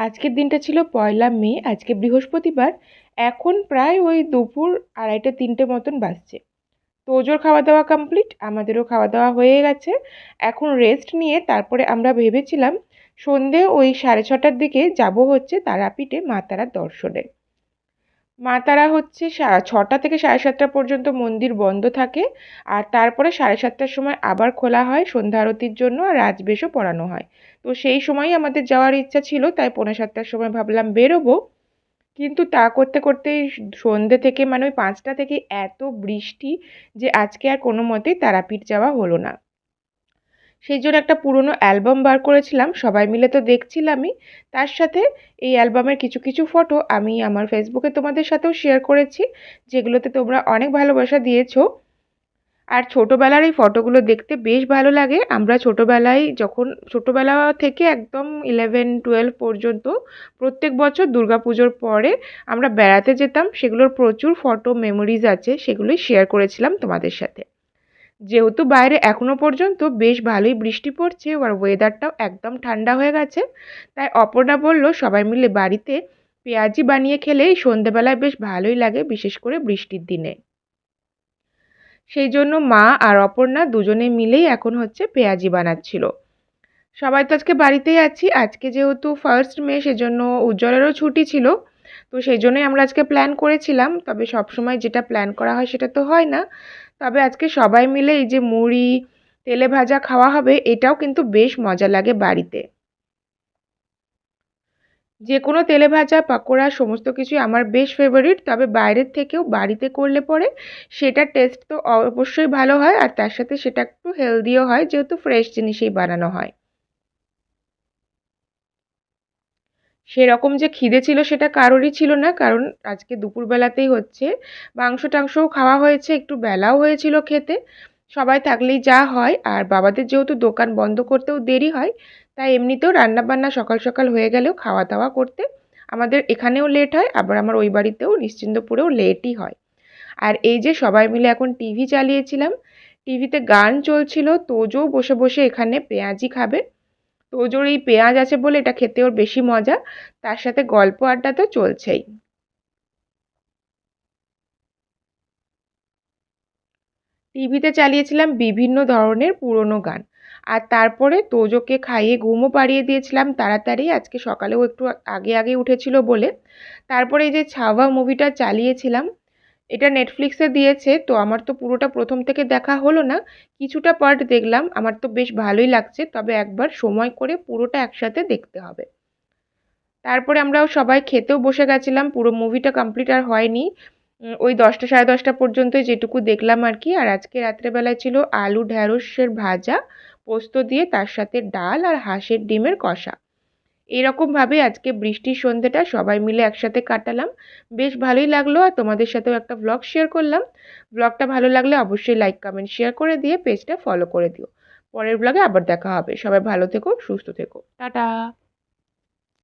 আজকের দিনটা ছিল পয়লা মে, আজকে বৃহস্পতিবার। এখন প্রায় ওই দুপুর আড়াইটা তিনটে মতন বাজছে। তোজোর খাওয়া দাওয়া কমপ্লিট আমাদেরও খাওয়া দাওয়া হয়ে গেছে। এখন রেস্ট নিয়ে তারপরে আমরা ভেবেছিলাম সন্ধে ওই সাড়ে ছটার দিকে যাব হচ্ছে তারাপীঠে মা তারার দর্শনে। মা তারা হচ্ছে ছটা থেকে সাড়ে সাতটা পর্যন্ত মন্দির বন্ধ থাকে। আর তারপরে সাড়ে সাতটার সময় আবার খোলা হয় সন্ধ্যা আরতির জন্য আর রাজবেশও পড়ানো হয়। তো সেই সময়ই আমাদের যাওয়ার ইচ্ছা ছিল, তাই পৌনে সাতটার সময় ভাবলাম বেরোবো। কিন্তু তা করতে করতেই সন্ধ্যে থেকে মানে ওই পাঁচটা থেকে এত বৃষ্টি যে আজকে আর কোনো মতেই তারাপীঠ যাওয়া হলো না। সেই জন্য একটা পুরনো অ্যালবাম বার করেছিলাম, সবাই মিলে তো দেখছিলামই। তার সাথে এই অ্যালবামের কিছু কিছু ফটো আমি আমার ফেসবুকে তোমাদের সাথেও শেয়ার করেছি, যেগুলোতে তোমরা অনেক ভালোবাসা দিয়েছ। আর ছোটোবেলার এই ফটোগুলো দেখতে বেশ ভালো লাগে। আমরা ছোটোবেলায় যখন, ছোটোবেলা থেকে একদম ইলেভেন টুয়েলভ পর্যন্ত প্রত্যেক বছর পুজোর পরে আমরা বেড়াতে যেতাম, সেগুলোর প্রচুর ফটো মেমোরিজ আছে, সেগুলোই শেয়ার করেছিলাম তোমাদের সাথে। যেহেতু বাইরে এখনও পর্যন্ত বেশ ভালোই বৃষ্টি পড়ছে আর ওয়েদারটাও একদম ঠান্ডা হয়ে গেছে। তাই অপর্ণা বলল, সবাই মিলে বাড়িতে পেঁয়াজি বানিয়ে খেলে সন্ধেবেলায় বেশ ভালোই লাগে, বিশেষ করে বৃষ্টির দিনে। সেই জন্য মা আর অপর্ণা দুজনে মিলেই এখন হচ্ছে পেঁয়াজি বানাচ্ছিল। সবাই তো আজকে বাড়িতেই আছি, আজকে যেহেতু ফার্স্ট মে, সেজন্য উজ্জ্বলেরও ছুটি ছিল। তো সেই জন্যই আমরা আজকে প্ল্যান করেছিলাম, তবে সব সময় যেটা প্ল্যান করা হয় সেটা তো হয় না। তবে আজকে সবাই মিলে এই যে মুড়ি, তেলে ভাজা খাওয়া হবে, এটাও কিন্তু বেশ মজা লাগে বাড়িতে। যে কোনো তেলে ভাজা, পাকোড়া, সমস্ত কিছুই আমার বেশ ফেভারিট তবে বাইরের থেকেও বাড়িতে করলে পরে সেটার টেস্ট তো অবশ্যই ভালো হয়, আর তার সাথে সেটা একটু হেলদিও হয়, যেহেতু ফ্রেশ জিনিসেই বানানো হয়। সেরকম যে খিদে ছিল সেটা কারোরই ছিল না, কারণ আজকে দুপুরবেলাতেই হচ্ছে। মাংস টাংসও খাওয়া হয়েছে, একটু বেলাও হয়েছিল খেতে। সবাই থাকলেই যা হয়, আর বাবাদের যেহেতু দোকান বন্ধ করতেও দেরি হয়, তাই এমনিতেও রান্নাবান্না সকাল সকাল হয়ে গেলেও খাওয়া দাওয়া করতে। আমাদের এখানেও লেট হয়, আবার আমার ওই বাড়িতেও নিশ্চিন্তপুরেও লেটই হয়। আর এই যে সবাই মিলে এখন টিভি চালিয়েছিলাম, টিভিতে গান চলছিল, তোজও বসে বসে এখানে পেঁয়াজি খাবে। তোজোর এই পেঁয়াজ আছে বলে এটা খেতে ওর বেশি মজা। তার সাথে গল্প আড্ডা তো চলছেই। টিভিতে চালিয়েছিলাম বিভিন্ন ধরনের পুরনো গান। আর তারপরে তোজোকে খাইয়ে ঘুমও পাড়িয়ে দিয়েছিলাম তাড়াতাড়ি। আজকে সকালেও একটু আগে আগে উঠেছিল বলে। তারপরে এই যে ছাওয়া মুভিটা চালিয়েছিলাম এটা নেটফ্লিক্সে দিয়েছে, তো আমার তো পুরোটা প্রথম থেকে দেখা হলো না। কিছুটা পার্ট দেখলাম, আমার তো বেশ ভালোই লাগছে, তবে একবার সময় করে পুরোটা একসাথে দেখতে হবে। তারপরে আমরাও সবাই খেতেও বসে গেছিলাম, পুরো মুভিটা কমপ্লিট আর হয়নি। ওই দশটা সাড়ে দশটা পর্যন্তই যেটুকু দেখলাম আর কি, আর আজকে রাত্রেবেলায় ছিল আলু ঢ্যাঁড়সের ভাজা, পোস্ত দিয়ে তার সাথে ডাল আর হাঁসের ডিমের কষা। এরকমভাবে আজকে বৃষ্টির সন্ধ্যেটা সবাই মিলে একসাথে কাটালাম। বেশ ভালোই লাগল আর তোমাদের সাথেও একটা ব্লগ শেয়ার করলাম। ব্লগটা ভালো লাগলে অবশ্যই লাইক কমেন্ট শেয়ার করে দিয়ে পেজটা ফলো করে দিও। পরের ব্লগে আবার দেখা হবে। সবাই ভালো থেকো, সুস্থ থেকো। টাটা!